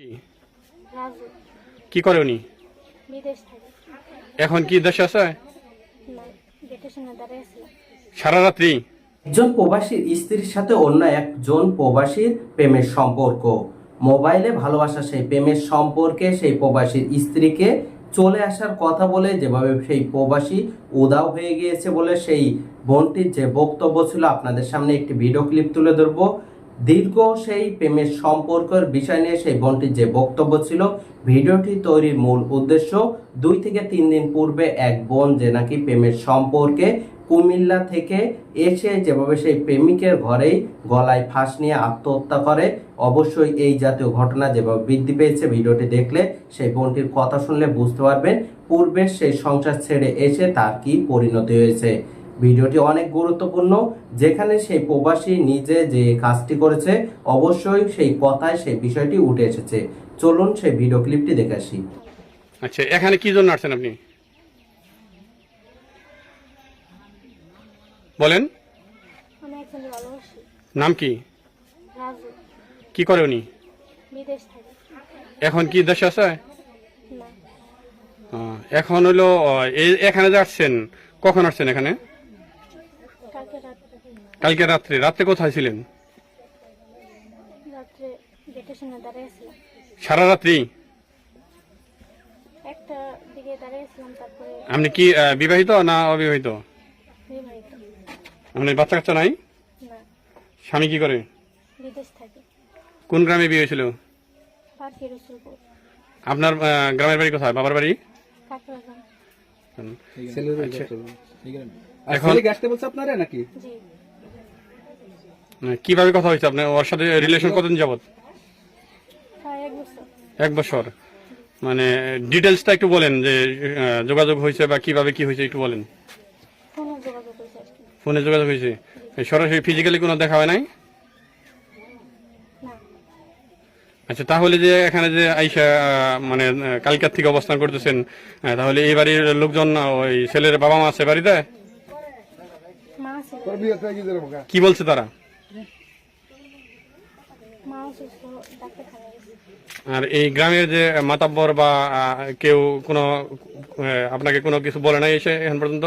কি? কি করে উনি? এখন কি দেশে আছে। সারা রাত্রি? একজন প্রবাসীর স্ত্রীর সাথে অন্য একজন প্রবাসীর প্রেমের সম্পর্ক। মোবাইলে ভালোবাসা সেই প্রেমের সম্পর্কে সেই প্রবাসীর স্ত্রীকে চলে আসার কথা বলে যেভাবে সেই প্রবাসী উদাও হয়ে গিয়েছে বলে সেই বোনটির যে বক্তব্য ছিল আপনাদের সামনে একটি ভিডিও ক্লিপ তুলে ধরবো। দীর্ঘ সেই প্রেমের সম্পর্কের বিষয় নিয়ে সেই বোনটির যে বক্তব্য ছিল, ভিডিওটি তৈরির মূল উদ্দেশ্য দুই থেকে তিন দিন পূর্বে এক বোন যে নাকি প্রেমের সম্পর্কে কুমিল্লা থেকে এসে যেভাবে সেই প্রেমিকের ঘরেই গলায় ফাঁস নিয়ে আত্মহত্যা করে, অবশ্যই এই জাতীয় ঘটনা যেভাবে বৃদ্ধি পেয়েছে ভিডিওটি দেখলে সেই বোনটির কথা শুনলে বুঝতে পারবেন, পূর্বের সেই সংসার ছেড়ে এসে তার কি পরিণতি হয়েছে। ভিডিওটি অনেক গুরুত্বপূর্ণ। যেখানে সেই প্রবাসী নিজে যে কাজটি করেছে অবশ্যই সেই কথায় সেই বিষয়টি উঠে এসেছে। চলুন সেই ভিডিও ক্লিপটি দেখে আসি। আচ্ছা এখানে কি জন্য আসছেন আপনি? বলেন। আমি একজন ভালোবাসি। নাম কি? রাজু। কি করে উনি? এখন কি দেশে আছে? এখন হলো এই এখানে যে আসছেন কখন আসছেন এখানে? কালকে রাত্রে রাত্রে কোথায় ছিলেন? সারা রাত্রি? একটা দিকে দাঁড়িয়েছিলাম তারপরে আপনি কি বিবাহিত না অবিবাহিত? বিবাহিত। আপনার বাচ্চা কাচ্চা নাই? স্বামী কি করে? কোন গ্রামে বিয়ে হয়েছিল? আপনার গ্রামের বাড়ি কোথায়? বাবার বাড়ি। আচ্ছা। আর এখন- আসতে বলছে আপনারা নাকি? কীভাবে কথা হয়েছে? আপনার ওর সাথে রিলেশন কতদিন যাবত এক বছর। মানে ডিটেলসটা একটু বলেন যে যোগাযোগ হয়েছে বা কীভাবে কি হয়েছে একটু বলেন। ফোনে যোগাযোগ হয়েছে সরাসরি ফিজিক্যালি কোনো দেখা হয় নাই? আচ্ছা তাহলে যে এখানে যে আইসা মানে কালকার থেকে অবস্থান করতেছেন তাহলে এই বাড়ির লোকজন ওই ছেলের বাবা মা আছে বাড়িতে? কি বলছে তারা? আর এই গ্রামের যে মাতাব্বর বা কেউ কোনো আপনাকে কোনো কিছু বলে নাই এসে এখন পর্যন্ত?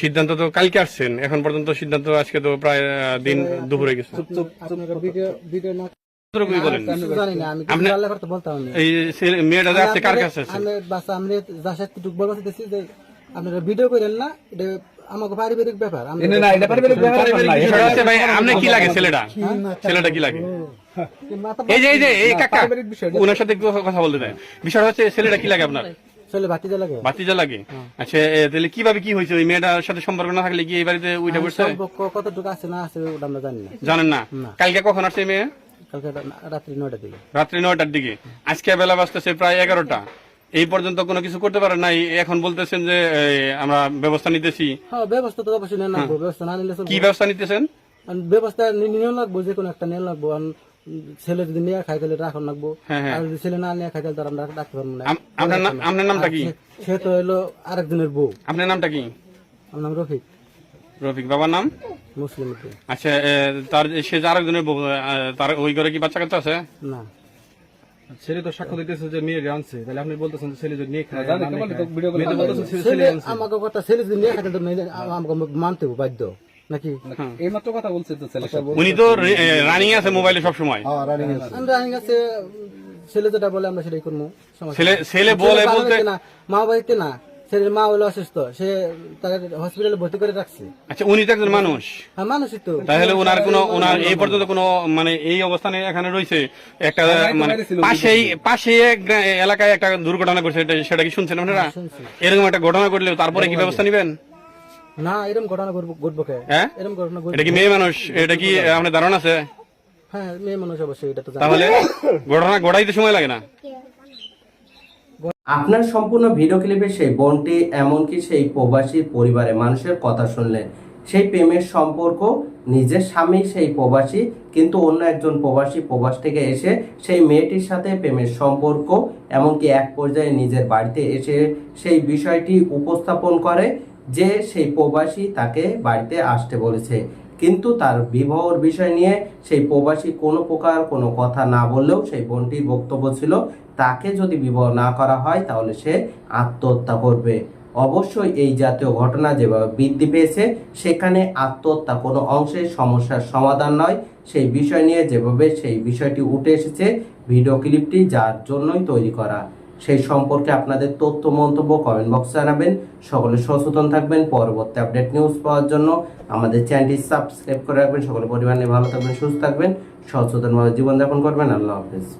সিদ্ধান্ত তো কালকে আসছেন এখন পর্যন্ত সিদ্ধান্ত আজকে তো প্রায় দিন দুপুরে গেছে। এই মেয়েটা যে আসছে কার কাছে আছে? আপনারা ভিডিও করেন না এটা আমাকে পারিবারিক ব্যাপার। না, না এটা পারিবারিক ব্যাপার না হচ্ছে ভাই আপনি কি লাগে ছেলেটা? ছেলেটা কি লাগে? এই যে এই যে এই কাকা পারিবারিক বিষয় ওনার সাথে একটু কথা বলতে দেয় বিষয়টা হচ্ছে ছেলেটা কি লাগে আপনার? লাগে। লাগে? আচ্ছা তাহলে কীভাবে কি হয়েছে? ওই মেয়েটার সাথে সম্পর্ক না থাকলে কি এই বাড়িতে উইটা বসছে সম্পর্ক কতটুকু আছে না আছে ওটা আমরা জানি না। জানেন না। কালকে কখন আসছে এই মেয়ে? কালকে রাত্রি নয়টা দিকে। রাত্রি নয়টার দিকে। আজকে বেলা বাজতেছে প্রায় এগারোটা। এই পর্যন্ত কোনো কিছু করতে পারেন নাই। এখন বলতেছেন যে আমরা ব্যবস্থা নিতেছি। হ্যাঁ ব্যবস্থা তো অবশ্যই নেওয়া লাগবো ব্যবস্থা না নিলে কি ব্যবস্থা নিতেছেন? ব্যবস্থা নিয়ে লাগবো যে কোনো একটা নিয়ে লাগবো। ছেলে যদি নিয়ে খাই তাহলে রাখন লাগবো। হ্যাঁ, হ্যাঁ। আর যদি ছেলে না নিয়ে খাই তাহলে তার আমরা রাখতে পারব না। আপনার নামটা কি? সে তো হলো আরেকজনের বউ। আপনার নামটা কি? আমার নাম রফিক। রফিক বাবার নাম? মুসলিম আচ্ছা তার সে যে আরেকজনের বউ, তার ওই ঘরে কি বাচ্চা কাচ্চা আছে? না। ছেলে তো সাক্ষ্য দিতেছে যে মেয়ে আনছে। তাহলে আপনি বলতেছেন যে ছেলে যদি নিয়ে খায় ছেলে- আমাকে কথা ছেলে যদি নিয়ে খাইতে তো মেয়ে- আমাকে মানতে বাধ্য। নাকি? এই কথা বলছে তো ছেলে। উনি তো রানিং আছে মোবাইলে সব সময় আমরা আইন কাছে ছেলে যেটা বলে আমরা সেটাই করব। ছেলে ছেলে বলে বলতে না মা বাড়িতে না। ছেলের মা হলো অসুস্থ সে তাকে হসপিটালে ভর্তি করে রাখছে। আচ্ছা উনি তো একজন মানুষ। হ্যাঁ মানুষই তো। তাহলে ওনার কোনো ওনার এই পর্যন্ত কোনো মানে এই অবস্থানে এখানে রয়েছে একটা মানে পাশেই পাশে এক গ্রা- এলাকায় একটা দুর্ঘটনা ঘটছে এটা- সেটা কি শুনছেন আপনারা? এরকম একটা ঘটনা ঘটলে তারপরে কি ব্যবস্থা নেবেন? না এরকম ঘটনা ঘটবো- ঘটবো কে? হ্যাঁ? এরকম ঘটনা ঘটবো এটা কি মেয়ে মানুষ? এটা কি আপনার ধারণা আছে? হ্যাঁ মেয়ে মানুষ অবশ্যই এটা তো জানি। তাহলে ঘটনা ঘটাইতে সময় লাগে না। আপনার সম্পূর্ণ ভিডিও ক্লিপে সেই বোনটি, এমনকি সেই প্রবাসী পরিবারের মানুষের কথা শুনলেন। সেই প্রেমের সম্পর্ক, নিজের স্বামী সেই প্রবাসী, কিন্তু অন্য একজন প্রবাসী প্রবাস থেকে এসে সেই মেয়েটির সাথে প্রেমের সম্পর্ক, এমনকি এক পর্যায়ে নিজের বাড়িতে এসে সেই বিষয়টি উপস্থাপন করে যে সেই প্রবাসী তাকে বাড়িতে আসতে বলেছে। কিন্তু তার বিবাহর বিষয় নিয়ে সেই প্রবাসী কোনো প্রকার কোনো কথা না বললেও সেই বোনটির বক্তব্য ছিল, তাকে যদি বিবাহ না করা হয় তাহলে সে আত্মহত্যা করবে। অবশ্যই এই জাতীয় ঘটনা যেভাবে বৃদ্ধি পেয়েছে, সেখানে আত্মহত্যা কোনো অংশের সমস্যার সমাধান নয়। সেই বিষয় নিয়ে যেভাবে সেই বিষয়টি উঠে এসেছে, ভিডিও ক্লিপটি যার জন্যই তৈরি করা। সেই সম্পর্কে আপনাদের তথ্য, মন্তব্য কমেন্ট বক্সে জানাবেন। সকলে সচেতন থাকবেন। পরবর্তী আপডেট নিউজ পাওয়ার জন্য আমাদের চ্যানেলটি সাবস্ক্রাইব করে রাখবেন। সকলে পরিবার নিয়ে ভালো থাকবেন, সুস্থ থাকবেন। সচেতনভাবে জীবনযাপন করবেন। আল্লাহ হাফেজ।